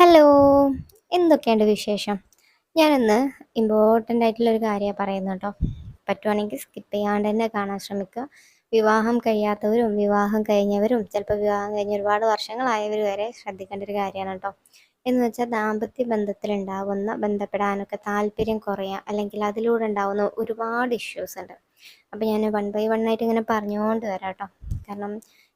Hello എന്തൊക്കെയുണ്ട് വിശേഷം? ഞാനിന്ന് ഇമ്പോർട്ടന്റ് ആയിട്ടുള്ള ഒരു കാര്യമാണ് പറയുന്നത് കേട്ടോ. പറ്റുവാണെങ്കിൽ സ്കിപ്പ് ചെയ്യാണ്ട് തന്നെ കാണാൻ ശ്രമിക്കുക. വിവാഹം കഴിയാത്തവരും വിവാഹം കഴിഞ്ഞവരും ചിലപ്പോൾ വിവാഹം കഴിഞ്ഞ ഒരുപാട് വർഷങ്ങളായവർ വരെ ശ്രദ്ധിക്കേണ്ട ഒരു കാര്യമാണ് കേട്ടോ. എന്ന് വെച്ചാൽ ദാമ്പത്യ ബന്ധത്തിലുണ്ടാവുന്ന ബന്ധപ്പെടാനൊക്കെ താല്പര്യം കുറയുക അല്ലെങ്കിൽ അതിലൂടെ ഉണ്ടാവുന്ന ഒരുപാട് ഇഷ്യൂസ് ഉണ്ട്. അപ്പോൾ ഞാൻ വൺ ബൈ വൺ ആയിട്ട് ഇങ്ങനെ പറഞ്ഞുകൊണ്ട് വരാം കേട്ടോ. കാരണം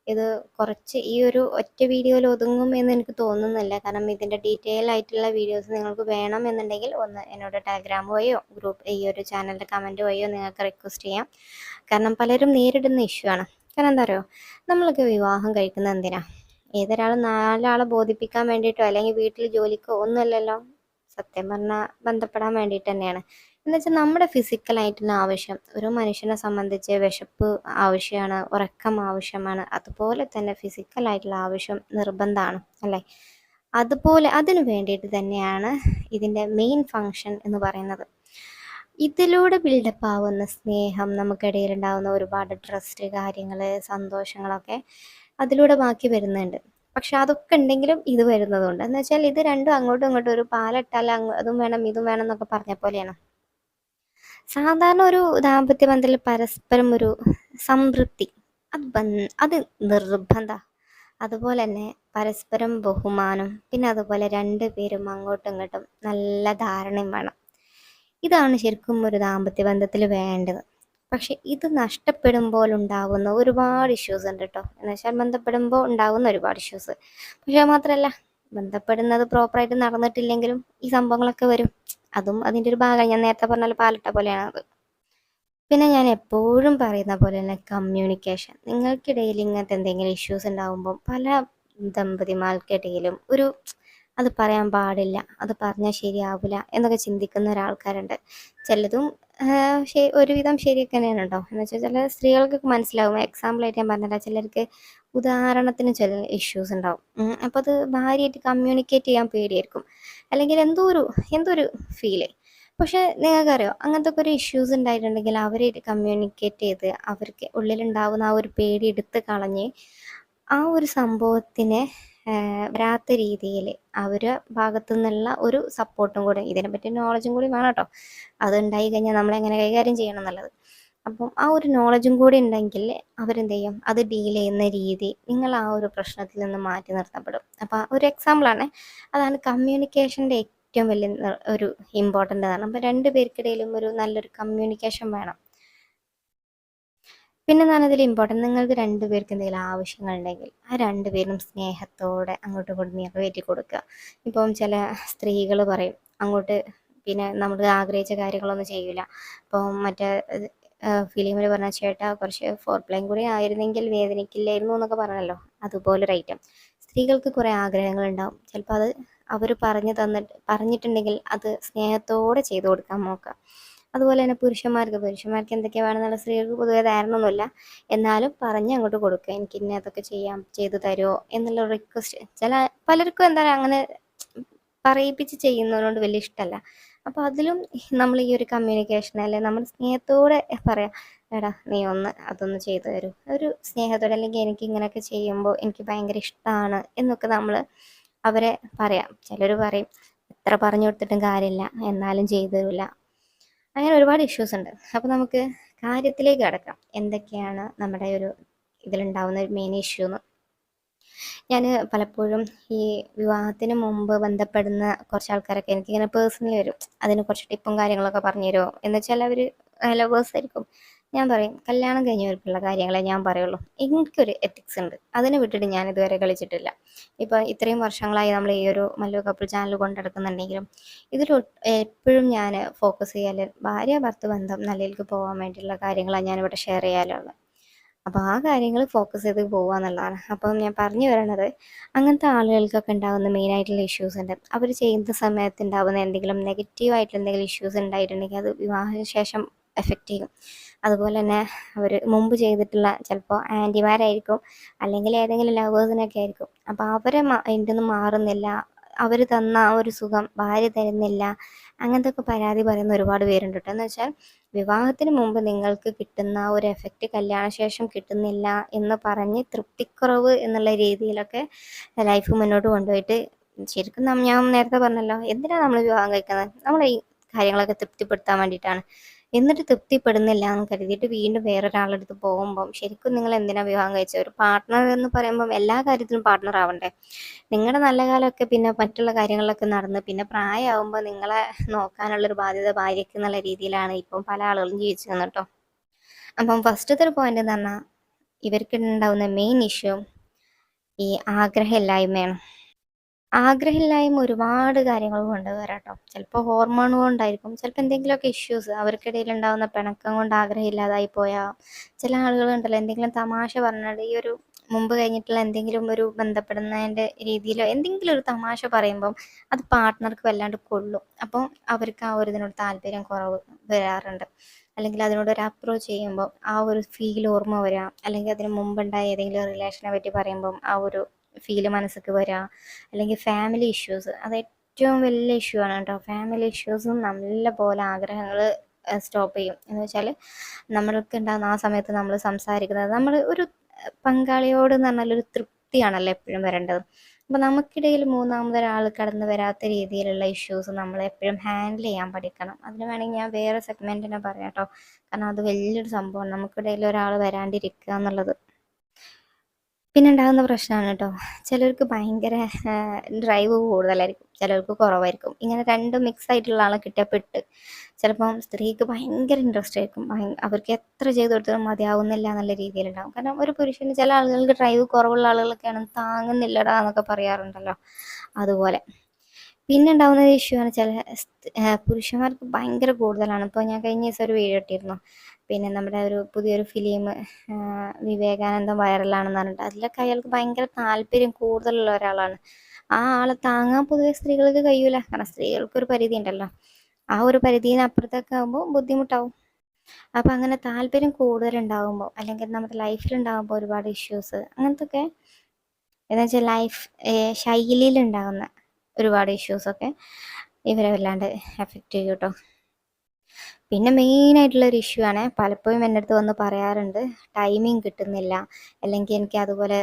ഇത് കുറച്ച് ഈ ഒരു ഒറ്റ വീഡിയോയിൽ ഒതുങ്ങും എന്ന് എനിക്ക് തോന്നുന്നില്ല. കാരണം ഇതിന്റെ ഡീറ്റെയിൽ ആയിട്ടുള്ള വീഡിയോസ് നിങ്ങൾക്ക് വേണം എന്നുണ്ടെങ്കിൽ ഒന്ന് എന്നോട് ടെലഗ്രാം വഴിയോ ഗ്രൂപ്പ് ഈ ഒരു ചാനലിന്റെ കമന്റ് വഴിയോ നിങ്ങൾക്ക് റിക്വസ്റ്റ് ചെയ്യാം. കാരണം പലരും നേരിടുന്ന ഇഷ്യൂ ആണ്. കാരണം എന്താ പറയുക നമ്മളൊക്കെ വിവാഹം കഴിക്കുന്നത് എന്തിനാ? ഏതൊരാളും നാലാളെ ബോധിപ്പിക്കാൻ വേണ്ടിയിട്ടോ അല്ലെങ്കിൽ വീട്ടിൽ ജോലിക്കോ ഒന്നുമല്ലല്ലോ. സത്യം പറഞ്ഞാൽ ബന്ധപ്പെടാൻ വേണ്ടിയിട്ട് തന്നെയാണ്. എന്ന് വെച്ചാൽ നമ്മുടെ ഫിസിക്കലായിട്ടുള്ള ആവശ്യം. ഒരു മനുഷ്യനെ സംബന്ധിച്ച് വിശപ്പ് ആവശ്യമാണ് ഉറക്കം ആവശ്യമാണ്. അതുപോലെ തന്നെ ഫിസിക്കലായിട്ടുള്ള ആവശ്യം നിർബന്ധമാണ് അല്ലേ? അതുപോലെ അതിനു വേണ്ടിയിട്ട് തന്നെയാണ് ഇതിന്റെ മെയിൻ ഫങ്ഷൻ എന്ന് പറയുന്നത്. ഇതിലൂടെ ബിൽഡപ്പ് ആവുന്ന സ്നേഹം നമുക്കിടയിൽ ഉണ്ടാകുന്ന ഒരുപാട് ട്രസ്റ്റ് കാര്യങ്ങൾ സന്തോഷങ്ങളൊക്കെ അതിലൂടെ ബാക്കി വരുന്നുണ്ട്. പക്ഷെ അതൊക്കെ ഉണ്ടെങ്കിലും ഇത് വരുന്നതുകൊണ്ട് എന്ന് വെച്ചാൽ ഇത് രണ്ടും അങ്ങോട്ടും ഇങ്ങോട്ടും ഒരു പാലിട്ടാൽ അതും വേണം ഇതും വേണം എന്നൊക്കെ പറഞ്ഞ പോലെയാണ്. സാധാരണ ഒരു ദാമ്പത്യ ബന്ധത്തിൽ പരസ്പരം ഒരു സംതൃപ്തി. അത് അത് നിർബന്ധ. അതുപോലെ തന്നെ പരസ്പരം ബഹുമാനം പിന്നെ അതുപോലെ രണ്ട് പേരും അങ്ങോട്ടും ഇങ്ങോട്ടും നല്ല ധാരണയും വേണം. ഇതാണ് ശരിക്കും ഒരു ദാമ്പത്യ ബന്ധത്തിൽ വേണ്ടത്. പക്ഷെ ഇത് നഷ്ടപ്പെടുമ്പോൾ ഉണ്ടാവുന്ന ഒരുപാട് ഇഷ്യൂസ് ഉണ്ട് കേട്ടോ എന്നുവെച്ചാൽ ബന്ധപ്പെടുമ്പോൾ ഉണ്ടാകുന്ന ഒരുപാട് ഇഷ്യൂസ് പക്ഷെ മാത്രമല്ല ബന്ധപ്പെടുന്നത് പ്രോപ്പറായിട്ട് നടന്നിട്ടില്ലെങ്കിലും ഈ സംഭവങ്ങളൊക്കെ വരും. അതും അതിന്റെ ഒരു ഭാഗം ഞാൻ നേരത്തെ പറഞ്ഞാൽ പാലിട്ട പോലെയാണ് അത്. പിന്നെ ഞാൻ എപ്പോഴും പറയുന്ന പോലെ തന്നെ കമ്മ്യൂണിക്കേഷൻ നിങ്ങൾക്കിടയിൽ ഇങ്ങനത്തെ എന്തെങ്കിലും ഇഷ്യൂസ് ഉണ്ടാകുമ്പോൾ പല ദമ്പതിമാർക്കിടയിലും ഒരു അത് പറയാൻ പാടില്ല അത് പറഞ്ഞാൽ ശരിയാവില്ല എന്നൊക്കെ ചിന്തിക്കുന്ന ഒരാൾക്കാരുണ്ട്. ചിലതും ഒരുവിധം ശരിയൊക്കെ തന്നെയാണ് കേട്ടോ എന്ന് വെച്ചാൽ ചില സ്ത്രീകൾക്കൊക്കെ മനസ്സിലാവും. എക്സാമ്പിളായിട്ട് ഞാൻ പറഞ്ഞില്ല ചിലർക്ക് ഉദാഹരണത്തിന് ചില ഇഷ്യൂസ് ഉണ്ടാവും. അപ്പോൾ അത് ഭാര്യയായിട്ട് കമ്മ്യൂണിക്കേറ്റ് ചെയ്യാൻ പേടിയായിരിക്കും. അല്ലെങ്കിൽ എന്തോ ഒരു എന്തോ ഒരു ഫീൽ പക്ഷെ നിങ്ങൾക്കറിയോ അങ്ങനത്തെ ഒക്കെ ഒരു ഇഷ്യൂസ് ഉണ്ടായിട്ടുണ്ടെങ്കിൽ അവരെ കമ്മ്യൂണിക്കേറ്റ് ചെയ്ത് അവർക്ക് ഉള്ളിലുണ്ടാവുന്ന ആ ഒരു പേടി എടുത്ത് കളഞ്ഞ് ആ ഒരു സംഭവത്തിനെ വരാത്ത രീതിയിൽ അവരെ ഭാഗത്തു നിന്നുള്ള ഒരു സപ്പോർട്ടും കൂടെ ഇതിനെപ്പറ്റി നോളജും കൂടി വേണം കേട്ടോ. അത് ഉണ്ടായി കഴിഞ്ഞാൽ നമ്മളെങ്ങനെ കൈകാര്യം ചെയ്യണം എന്നുള്ളത്. അപ്പം ആ ഒരു നോളജും കൂടി ഉണ്ടെങ്കിൽ അവരെന്ത് ചെയ്യും? അത് ഡീൽ ചെയ്യുന്ന രീതി നിങ്ങൾ ആ ഒരു പ്രശ്നത്തിൽ നിന്ന് മാറ്റി നിർത്തപ്പെടും. അപ്പോൾ ഒരു എക്സാമ്പിളാണ് അതാണ് കമ്മ്യൂണിക്കേഷന്റെ ഏറ്റവും വലിയ ഒരു ഇമ്പോർട്ടന്റ് ആണ് അപ്പോൾ രണ്ട് പേർക്കിടയിലും ഒരു നല്ലൊരു കമ്മ്യൂണിക്കേഷൻ വേണം. പിന്നെ ഞാൻ അതിൽ ഇമ്പോർട്ടന്റ് നിങ്ങൾക്ക് രണ്ടുപേർക്ക് എന്തെങ്കിലും ആവശ്യങ്ങളുണ്ടെങ്കിൽ ആ രണ്ടുപേരും സ്നേഹത്തോടെ അങ്ങോട്ടും ഇങ്ങോട്ടും നിറവേറ്റി കൊടുക്കുക. ഇപ്പം ചില സ്ത്രീകൾ പറയും അങ്ങോട്ട് പിന്നെ നമ്മൾ ആഗ്രഹിച്ച കാര്യങ്ങളൊന്നും ചെയ്യില്ല അപ്പോൾ മറ്റേ ഫിലിമിൽ പറഞ്ഞ ചേട്ടാ കുറച്ച് ഫോർ പ്ലേയും കൂടി ആയിരുന്നെങ്കിൽ വേദനിക്കില്ലായിരുന്നു എന്നൊക്കെ പറഞ്ഞല്ലോ. അതുപോലെ റൈറ്റം സ്ത്രീകൾക്ക് കുറേ ആഗ്രഹങ്ങൾ ഉണ്ടാവും. ചിലപ്പോൾ അത് അവർ പറഞ്ഞു തന്നിട്ട് പറഞ്ഞിട്ടുണ്ടെങ്കിൽ അത് സ്നേഹത്തോടെ ചെയ്തു കൊടുക്കാൻ നോക്കുക. അതുപോലെ തന്നെ പുരുഷന്മാർക്ക്. പുരുഷന്മാർക്ക് എന്തൊക്കെ വേണമെന്നുള്ള സ്ത്രീകൾക്ക് പൊതുവെ ധാരണയൊന്നുമില്ല. എന്നാലും പറഞ്ഞ് അങ്ങോട്ട് കൊടുക്കുക. എനിക്ക് ഇന്ന അതൊക്കെ ചെയ്യാം ചെയ്തു തരുമോ എന്നുള്ള റിക്വസ്റ്റ് ചില പലർക്കും എന്താ അങ്ങനെ പറയിപ്പിച്ച് ചെയ്യുന്നതിനോട് വലിയ ഇഷ്ടമല്ല. അപ്പോൾ അതിലും നമ്മൾ ഈ ഒരു കമ്മ്യൂണിക്കേഷൻ അല്ലെ നമ്മൾ സ്നേഹത്തോടെ പറയാം എടാ നീ ഒന്ന് അതൊന്ന് ചെയ്തു തരൂ. ഒരു സ്നേഹത്തോടെ അല്ലെങ്കിൽ എനിക്ക് ഇങ്ങനെയൊക്കെ ചെയ്യുമ്പോൾ എനിക്ക് ഭയങ്കര ഇഷ്ടമാണ് എന്നൊക്കെ നമ്മൾ അവരെ പറയാം. ചിലർ പറയും എത്ര പറഞ്ഞു കൊടുത്തിട്ടും കാര്യമില്ല എന്നാലും ചെയ്തു തരില്ല അങ്ങനെ ഒരുപാട് ഇഷ്യൂസ് ഉണ്ട്. അപ്പോൾ നമുക്ക് കാര്യത്തിലേക്ക് കടക്കാം. എന്തൊക്കെയാണ് നമ്മുടെ ഒരു ഇതിലുണ്ടാവുന്ന ഒരു മെയിൻ ഇഷ്യൂ എന്ന്. ഞാൻ പലപ്പോഴും ഈ വിവാഹത്തിന് മുമ്പ് ബന്ധപ്പെടുന്ന കുറച്ച് ആൾക്കാരൊക്കെ എനിക്കിങ്ങനെ പേഴ്സണലി വരും. അതിന് കുറച്ച് ടിപ്പും കാര്യങ്ങളൊക്കെ പറഞ്ഞു തരുമോ? എന്ന് വെച്ചാൽ അവർ ലവേഴ്സ് ആയിരിക്കും. ഞാൻ പറയും കല്യാണം കഴിഞ്ഞവർക്കുള്ള കാര്യങ്ങളെ ഞാൻ പറയുള്ളൂ. എനിക്കൊരു എത്തിക്സ് ഉണ്ട്. അതിനെ വിട്ടിട്ട് ഞാൻ ഇതുവരെ കളിച്ചിട്ടില്ല. ഇപ്പോൾ ഇത്രയും വർഷങ്ങളായി നമ്മൾ ഈ ഒരു മല്ലു കപ്പിൾ ചാനൽ കൊണ്ടെടുക്കുന്നുണ്ടെങ്കിലും ഇതിൽ എപ്പോഴും ഞാൻ ഫോക്കസ് ചെയ്യാൻ ഭാര്യ ഭർത്ത ബന്ധം നല്ലതിലേക്ക് പോകാൻ വേണ്ടിയിട്ടുള്ള കാര്യങ്ങളാണ് ഞാനിവിടെ ഷെയർ ചെയ്യാനുള്ളത് അപ്പോൾ ആ കാര്യങ്ങൾ ഫോക്കസ് ചെയ്ത് പോകുക എന്നുള്ളതാണ്. അപ്പം ഞാൻ പറഞ്ഞു വരുന്നത് അങ്ങനത്തെ ആളുകൾക്കൊക്കെ ഉണ്ടാകുന്ന മെയിൻ ആയിട്ടുള്ള ഇഷ്യൂസ് ഉണ്ട്. അവർ ചെയ്യുന്ന സമയത്ത് ഉണ്ടാകുന്ന എന്തെങ്കിലും നെഗറ്റീവ് ആയിട്ടുള്ള എന്തെങ്കിലും ഇഷ്യൂസ് ഉണ്ടായിട്ടുണ്ടെങ്കിൽ അത് വിവാഹശേഷം എഫക്റ്റ് ചെയ്യും. അതുപോലെ തന്നെ അവർ മുമ്പ് ചെയ്തിട്ടുള്ള ചിലപ്പോൾ ആന്റിമാരായിരിക്കും അല്ലെങ്കിൽ ഏതെങ്കിലും ലവേഴ്സിനൊക്കെ ആയിരിക്കും. അപ്പോൾ അവരെ അതിന്റെ ഒന്നും മാറുന്നില്ല. അവർ തന്ന ആ ഒരു സുഖം ഭാര്യ തരുന്നില്ല. അങ്ങനത്തെ ഒക്കെ പരാതി പറയുന്ന ഒരുപാട് പേരുണ്ട് കേട്ടോ. എന്ന് വെച്ചാൽ വിവാഹത്തിന് മുമ്പ് നിങ്ങൾക്ക് കിട്ടുന്ന ഒരു എഫക്റ്റ് കല്യാണശേഷം കിട്ടുന്നില്ല എന്ന് പറഞ്ഞ് തൃപ്തിക്കുറവ് എന്നുള്ള രീതിയിലൊക്കെ ലൈഫ് മുന്നോട്ട് കൊണ്ടുപോയിട്ട് ശരിക്കും ഞാൻ നേരത്തെ പറഞ്ഞല്ലോ എന്തിനാണ് നമ്മൾ വിവാഹം കഴിക്കുന്നത്? നമ്മൾ ഈ കാര്യങ്ങളൊക്കെ തൃപ്തിപ്പെടുത്താൻ വേണ്ടിയിട്ടാണ്. എന്നിട്ട് തൃപ്തിപ്പെടുന്നില്ല എന്ന് കരുതിയിട്ട് വീണ്ടും വേറൊരാളുടെ അടുത്ത് പോകുമ്പം ശരിക്കും നിങ്ങൾ എന്തിനാണ് വിവാഹം കഴിച്ചത്? ഒരു പാർട്ട്ണർ എന്ന് പറയുമ്പം എല്ലാ കാര്യത്തിലും പാർട്ട്ണർ ആവണ്ടേ? നിങ്ങളുടെ നല്ല കാലമൊക്കെ പിന്നെ മറ്റുള്ള കാര്യങ്ങളൊക്കെ നടന്ന് പിന്നെ പ്രായമാകുമ്പോൾ നിങ്ങളെ നോക്കാനുള്ളൊരു ബാധ്യത ഭാര്യയ്ക്ക് എന്നുള്ള രീതിയിലാണ് ഇപ്പം പല ആളുകളും ജീവിച്ചു കേട്ടോ. അപ്പം ഫസ്റ്റത്തെ ഒരു പോയിന്റ് എന്ന് പറഞ്ഞാൽ ഇവർക്ക് ഉണ്ടാവുന്ന മെയിൻ ഇഷ്യൂ ഈ ആഗ്രഹമില്ലായ്മയാണ്. ആഗ്രഹമില്ലായ്മ ഒരുപാട് കാര്യങ്ങൾ കൊണ്ട് വരാം കേട്ടോ ചിലപ്പോൾ ഹോർമോൺ കൊണ്ടായിരിക്കും ചിലപ്പോൾ എന്തെങ്കിലുമൊക്കെ ഇഷ്യൂസ് അവർക്കിടയിൽ ഉണ്ടാകുന്ന പിണക്കം കൊണ്ട് ആഗ്രഹമില്ലാതായി പോയാൽ ചില ആളുകളുണ്ടല്ലോ എന്തെങ്കിലും തമാശ പറഞ്ഞാൽ ഈ ഒരു മുമ്പ് കഴിഞ്ഞിട്ടുള്ള എന്തെങ്കിലും ഒരു ബന്ധപ്പെടുന്നതിന്റെ രീതിയിലോ എന്തെങ്കിലും ഒരു തമാശ പറയുമ്പം അത് പാർട്ട്ണർക്ക് വല്ലാണ്ട് കൊള്ളും. അപ്പം അവർക്ക് ആ ഒരു ഇതിനോട് താല്പര്യം കുറവ് വരാറുണ്ട്. അല്ലെങ്കിൽ അതിനോട് ഒരു അപ്രോച്ച് ചെയ്യുമ്പോൾ ആ ഒരു ഫീൽ ഓർമ്മ വരാം. അല്ലെങ്കിൽ അതിന് മുമ്പുണ്ടായ ഏതെങ്കിലും റിലേഷനെ പറ്റി പറയുമ്പം ആ ഒരു ഫീൽ മനസ്സിലേക്ക് വരിക അല്ലെങ്കിൽ ഫാമിലി ഇഷ്യൂസ് അത് ഏറ്റവും വലിയ ഇഷ്യൂ ആണ് കേട്ടോ. ഫാമിലി ഇഷ്യൂസും നല്ല പോലെ ആഗ്രഹങ്ങൾ സ്റ്റോപ്പ് ചെയ്യും. എന്ന് വെച്ചാൽ നമ്മൾക്ക് ഉണ്ടാകുന്ന ആ സമയത്ത് നമ്മൾ സംസാരിക്കുന്നത്. നമ്മൾ ഒരു പങ്കാളിയോട് എന്ന് പറഞ്ഞാൽ ഒരു തൃപ്തിയാണല്ലോ എപ്പോഴും വരേണ്ടത്. അപ്പോൾ നമുക്കിടയിൽ മൂന്നാമതൊരാൾ കടന്നു വരാത്ത രീതിയിലുള്ള ഇഷ്യൂസ് നമ്മൾ എപ്പോഴും ഹാൻഡിൽ ചെയ്യാൻ പഠിക്കണം. അതിന് വേണമെങ്കിൽ ഞാൻ വേറെ സെഗ്മെന്റിനെ പറയാം കേട്ടോ. കാരണം അത് വലിയൊരു സംഭവമാണ്. നമുക്കിടയിൽ ഒരാൾ വരാണ്ടിരിക്കുക എന്നുള്ളത്. പിന്നെ ഉണ്ടാകുന്ന പ്രശ്നമാണ് കേട്ടോ ചിലർക്ക് ഭയങ്കര ഡ്രൈവ് കൂടുതലായിരിക്കും. ചിലർക്ക് കുറവായിരിക്കും. ഇങ്ങനെ രണ്ടും മിക്സ് ആയിട്ടുള്ള ആളെ കിട്ടിയാൽ പെട്ട്. ചിലപ്പം സ്ത്രീക്ക് ഭയങ്കര ഇൻട്രസ്റ്റ് ആയിരിക്കും. അവർക്ക് എത്ര ചെയ്ത് കൊടുത്താലും മതിയാവുന്നില്ല എന്നുള്ള രീതിയിലുണ്ടാവും. കാരണം ഒരു പുരുഷന് ചില ആളുകൾക്ക് ഡ്രൈവ് കുറവുള്ള ആളുകളൊക്കെയാണ് താങ്ങുന്നില്ലടാ എന്നൊക്കെ പറയാറുണ്ടല്ലോ. അതുപോലെ. പിന്നെ ഉണ്ടാകുന്ന ഇഷ്യൂ ആണ് ചില പുരുഷന്മാർക്ക് ഭയങ്കര കൂടുതലാണ്. ഇപ്പോൾ ഞാൻ കഴിഞ്ഞ ദിവസം ഒരു വീഡിയോ ഇട്ടിരുന്നു. പിന്നെ നമ്മുടെ ഒരു പുതിയൊരു ഫിലിം വിവേകാനന്ദം വൈറലാണെന്ന് പറഞ്ഞിട്ട് അതിലൊക്കെ അയാൾക്ക് ഭയങ്കര താല്പര്യം കൂടുതലുള്ള ഒരാളാണ്. ആ ആളെ താങ്ങാൻ പൊതുവെ സ്ത്രീകൾക്ക് കഴിയൂല. കാരണം സ്ത്രീകൾക്ക് ഒരു പരിധി ഉണ്ടല്ലോ. ആ ഒരു പരിധിയിൽ അപ്പുറത്തൊക്കെ ആകുമ്പോൾ ബുദ്ധിമുട്ടാവും. അപ്പം അങ്ങനെ താല്പര്യം കൂടുതലുണ്ടാകുമ്പോൾ അല്ലെങ്കിൽ നമ്മുടെ ലൈഫിലുണ്ടാകുമ്പോൾ ഒരുപാട് ഇഷ്യൂസ് അങ്ങനത്തെ ഒക്കെ എന്താ വെച്ചാൽ ലൈഫ് ശൈലിയിലുണ്ടാകുന്ന ഒരുപാട് ഇഷ്യൂസൊക്കെ ഇവരെ വല്ലാണ്ട് എഫക്റ്റ് ചെയ്യും കേട്ടോ പിന്നെ ഒരു ഇഷ്യൂ ആണ്. പലപ്പോഴും എന്റെ അടുത്ത് വന്ന് പറയാറുണ്ട് ടൈമിങ് കിട്ടുന്നില്ല. അല്ലെങ്കിൽ എനിക്ക് അതുപോലെ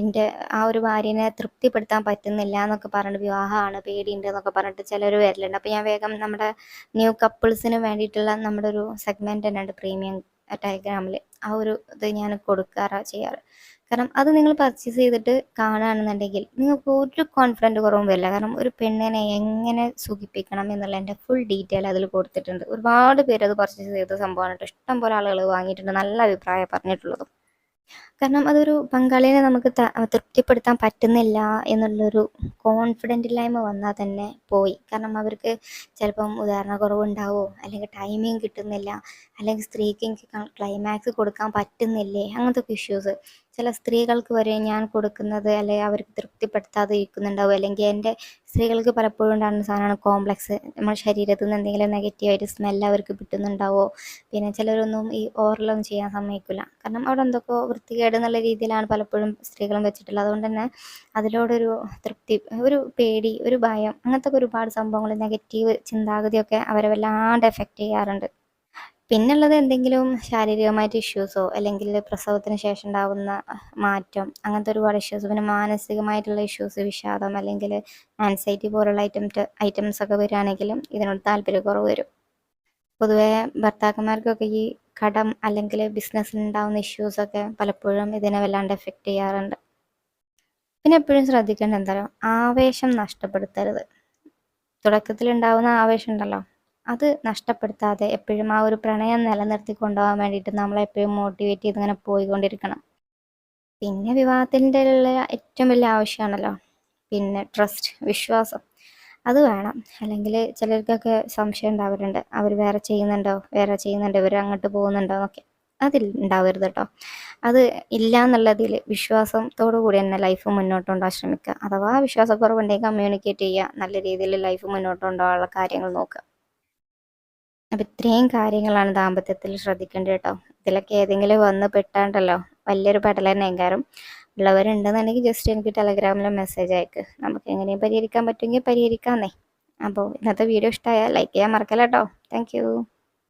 എന്റെ ആ ഒരു ഭാര്യനെ തൃപ്തിപ്പെടുത്താൻ പറ്റുന്നില്ല എന്നൊക്കെ പറഞ്ഞിട്ട് വിവാഹമാണ് പേടിയുണ്ട് എന്നൊക്കെ പറഞ്ഞിട്ട് ചിലർ വരലുണ്ട്. അപ്പോൾ ഞാൻ വേഗം നമ്മുടെ ന്യൂ കപ്പിൾസിന് വേണ്ടിയിട്ടുള്ള നമ്മുടെ ഒരു സെഗ്മെന്റ് തന്നെയുണ്ട് പ്രീമിയം ടൈഗ്രാമിൽ ആ ഒരു ഇത് ഞാൻ കൊടുക്കാറാണ് ചെയ്യാറ്. കാരണം അത് നിങ്ങൾ പർച്ചേസ് ചെയ്തിട്ട് കാണുകയാണെന്നുണ്ടെങ്കിൽ നിങ്ങൾക്ക് ഒരു കോൺഫിഡന്റ് കുറവും വരില്ല. കാരണം ഒരു പെണ്ണിനെ എങ്ങനെ സുഖിപ്പിക്കണം എന്നുള്ളതിന്റെ ഫുൾ ഡീറ്റെയിൽ അതിൽ കൊടുത്തിട്ടുണ്ട്. ഒരുപാട് പേര് അത് പർച്ചേസ് ചെയ്ത സംഭവമാണ് കേട്ടോ ഇഷ്ടം പോലെ ആളുകൾ വാങ്ങിയിട്ടുണ്ട്. നല്ല അഭിപ്രായം പറഞ്ഞിട്ടുള്ളതും. കാരണം അതൊരു പങ്കാളിനെ നമുക്ക് തൃപ്തിപ്പെടുത്താൻ പറ്റുന്നില്ല എന്നുള്ളൊരു കോൺഫിഡന്റ് ഇല്ലായ്മ വന്നാൽ തന്നെ പോയി. കാരണം അവർക്ക് ചിലപ്പം ഉദാഹരണ കുറവുണ്ടാവോ അല്ലെങ്കിൽ ടൈമിങ് കിട്ടുന്നില്ല. അല്ലെങ്കിൽ സ്ത്രീക്ക് ക്ലൈമാക്സ് കൊടുക്കാൻ പറ്റുന്നില്ലേ? അങ്ങനത്തെ ഇഷ്യൂസ് ചില സ്ത്രീകൾക്ക് വരെ ഞാൻ കൊടുക്കുന്നത് അല്ലെങ്കിൽ അവർക്ക് തൃപ്തിപ്പെടുത്താതെ ഇരിക്കുന്നുണ്ടാവും അല്ലെങ്കിൽ എന്റെ സ്ത്രീകൾക്ക് പലപ്പോഴും ഉണ്ടാകുന്ന സാധനമാണ് കോംപ്ലക്സ് നമ്മുടെ ശരീരത്തിൽ നിന്ന് എന്തെങ്കിലും നെഗറ്റീവായിട്ട് സ്മെല്ല് അവർക്ക് കിട്ടുന്നുണ്ടാവോ? പിന്നെ ചിലരൊന്നും ഈ ഓറലൊന്നും ചെയ്യാൻ സമ്മതിക്കില്ല. കാരണം അവിടെ എന്തൊക്കെ വൃത്തികേട് എന്നുള്ള രീതിയിലാണ് പലപ്പോഴും സ്ത്രീകളും വെച്ചിട്ടുള്ളത്. അതുകൊണ്ട് തന്നെ അതിലോടൊരു തൃപ്തി ഒരു പേടി ഒരു ഭയം അങ്ങനത്തെ ഒരുപാട് സംഭവങ്ങൾ നെഗറ്റീവ് ചിന്താഗതിയൊക്കെ അവരെ വല്ലാണ്ട് എഫക്റ്റ് ചെയ്യാറുണ്ട്. പിന്നുള്ളത് എന്തെങ്കിലും ശാരീരികമായിട്ട് ഇഷ്യൂസോ അല്ലെങ്കിൽ പ്രസവത്തിന് ശേഷം ഉണ്ടാകുന്ന മാറ്റം അങ്ങനത്തെ ഒരുപാട് ഇഷ്യൂസ് പിന്നെ മാനസികമായിട്ടുള്ള ഇഷ്യൂസ് വിഷാദം അല്ലെങ്കിൽ ആൻസൈറ്റി പോലുള്ള ഐറ്റംസ് ഐറ്റംസ് ഒക്കെ വരികയാണെങ്കിലും ഇതിനോട് താല്പര്യക്കുറവ് വരും. പൊതുവെ ഭർത്താക്കന്മാർക്കൊക്കെ ഈ കടം അല്ലെങ്കിൽ ബിസിനസ്സിൽ ഉണ്ടാകുന്ന ഇഷ്യൂസൊക്കെ പലപ്പോഴും ഇതിനെ വല്ലാണ്ട് എഫക്റ്റ് ചെയ്യാറുണ്ട്. പിന്നെ എപ്പോഴും ശ്രദ്ധിക്കേണ്ട എന്താ ആവേശം നഷ്ടപ്പെടുത്തരുത്. തുടക്കത്തിൽ ഉണ്ടാവുന്ന ആവേശം ഉണ്ടല്ലോ? അത് നഷ്ടപ്പെടുത്താതെ എപ്പോഴും ആ ഒരു പ്രണയം നിലനിർത്തി കൊണ്ടുപോകാൻ വേണ്ടിയിട്ട് നമ്മളെപ്പോഴും മോട്ടിവേറ്റ് ചെയ്ത് ഇങ്ങനെ പോയിക്കൊണ്ടിരിക്കണം. പിന്നെ വിവാഹത്തിന്റെ ഉള്ള ഏറ്റവും വലിയ ആവശ്യമാണല്ലോ. പിന്നെ ട്രസ്റ്റ് വിശ്വാസം. അത് വേണം. അല്ലെങ്കിൽ ചിലർക്കൊക്കെ സംശയം ഉണ്ടാവാറുണ്ട്. അവർ വേറെ ചെയ്യുന്നുണ്ടോ? വേറെ ചെയ്യുന്നുണ്ടോ? ഇവർ അങ്ങോട്ട് പോകുന്നുണ്ടോ എന്നൊക്കെ. അതിൽ ഉണ്ടാവരുത് കേട്ടോ. അത് ഇല്ല എന്നുള്ളതിൽ വിശ്വാസത്തോടു കൂടി തന്നെ ലൈഫ് മുന്നോട്ട് കൊണ്ടുപോകാൻ ശ്രമിക്കുക. അഥവാ വിശ്വാസക്കുറവുണ്ടെങ്കിൽ കമ്മ്യൂണിക്കേറ്റ് ചെയ്യുക. നല്ല രീതിയിൽ ലൈഫ് മുന്നോട്ട് കൊണ്ടുപോകാനുള്ള കാര്യങ്ങൾ നോക്കുക. അപ്പം ഇത്രയും കാര്യങ്ങളാണ് ദാമ്പത്യത്തിൽ ശ്രദ്ധിക്കേണ്ടത് കേട്ടോ. ഇതിലൊക്കെ ഏതെങ്കിലും വന്ന് പെട്ടാണ്ടല്ലോ. വലിയൊരു പടലന്നെ എങ്കാരം ഉള്ളവരുണ്ടെന്നുണ്ടെങ്കിൽ ജസ്റ്റ് എനിക്ക് ടെലഗ്രാമിൽ മെസ്സേജ് അയക്ക്. നമുക്ക് എങ്ങനെയും പരിഹരിക്കാൻ പറ്റുമെങ്കിൽ പരിഹരിക്കാമെന്നേ അപ്പോൾ ഇന്നത്തെ വീഡിയോ ഇഷ്ടമായാൽ ലൈക്ക് ചെയ്യാൻ മറക്കല്ല കേട്ടോ. താങ്ക്